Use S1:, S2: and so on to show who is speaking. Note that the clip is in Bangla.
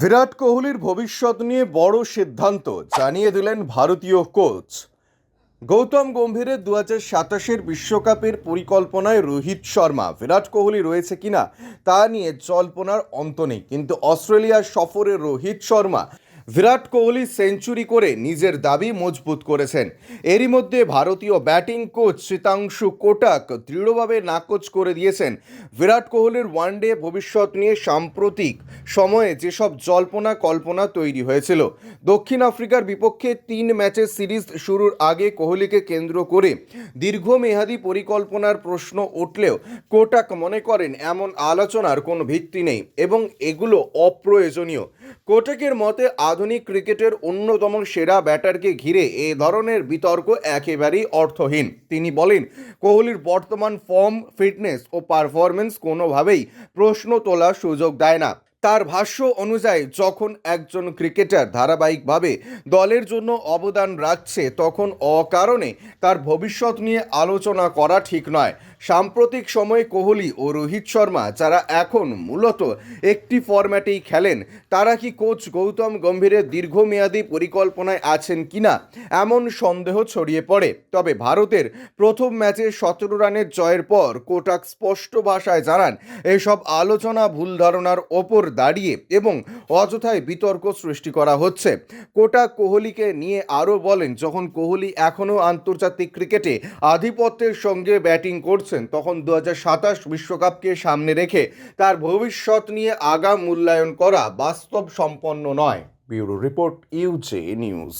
S1: বিরাট কোহলির ভবিষ্যৎ নিয়ে বড় সিদ্ধান্ত, জানিয়ে দিলেন ভারতীয় কোচ। গৌতম গম্ভীরের দু হাজার সাতাশের বিশ্বকাপের পরিকল্পনায় রোহিত শর্মা, বিরাট কোহলি রয়েছে কিনা তা নিয়ে জল্পনার অন্ত নেই। কিন্তু অস্ট্রেলিয়া সফরে রোহিত শর্মা বিরাট কোহলি সেঞ্চুরি করে নিজের দাবি মজবুত করেছেন। এরই মধ্যে ভারতীয় ব্যাটিং কোচ শীতাংশু কোটাক দৃঢ়ভাবে নাকচ করে দিয়েছেন। বিরাট কোহলির ওয়ানডে ভবিষ্যৎ নিয়ে সাম্প্রতিক সময়ে যেসব জল্পনা কল্পনা তৈরি হয়েছিল, দক্ষিণ আফ্রিকার বিপক্ষে তিন ম্যাচের সিরিজ শুরুর আগে কোহলিকে কেন্দ্র করে দীর্ঘমেয়াদী পরিকল্পনার প্রশ্ন উঠলেও কোটাক মনে করেন, এমন আলোচনার কোনো ভিত্তি নেই এবং এগুলো অপ্রয়োজনীয়। কোটাকের মতে আধুনিক ক্রিকেটের অন্যতম সেরা ব্যাটারকে ঘিরে এ ধরনের বিতর্ক একেবারেই অর্থহীন। তিনি বলেন, কোহলির বর্তমান ফর্ম, ফিটনেস ও পারফরমেন্স কোনোভাবেই প্রশ্ন তোলার সুযোগ দেয় না। তার ভাষ্য অনুযায়ী, যখন একজন ক্রিকেটার ধারাবাহিকভাবে দলের জন্য অবদান রাখছে, তখন অকারণে তার ভবিষ্যৎ নিয়ে আলোচনা করা ঠিক নয়। সাম্প্রতিক সময়ে কোহলি ও রোহিত শর্মা যারা এখন মূলত একটি ফরম্যাটেই খেলেন, তারা কি কোচ গৌতম গম্ভীরের দীর্ঘমেয়াদী পরিকল্পনায় আছেন কিনা এমন সন্দেহ ছড়িয়ে পড়ে। তবে ভারতের প্রথম ম্যাচে সতেরো রানের জয়ের পর কোটাক স্পষ্ট ভাষায় জানান, এসব আলোচনা ভুল ধারণার ওপর দাঁড়িয়ে এবং অযথায় বিতর্ক সৃষ্টি করা হচ্ছে। কোটাক কোহলিকে নিয়ে আরও বলেন, যখন কোহলি এখনও আন্তর্জাতিক ক্রিকেটে আধিপত্যের সঙ্গে ব্যাটিং করছেন, তখন দু বিশ্বকাপকে সামনে রেখে তার ভবিষ্যৎ নিয়ে আগাম মূল্যায়ন করা বাস্তব সম্পন্ন নয়। ব্যুরো রিপোর্ট, ইউজে নিউজ।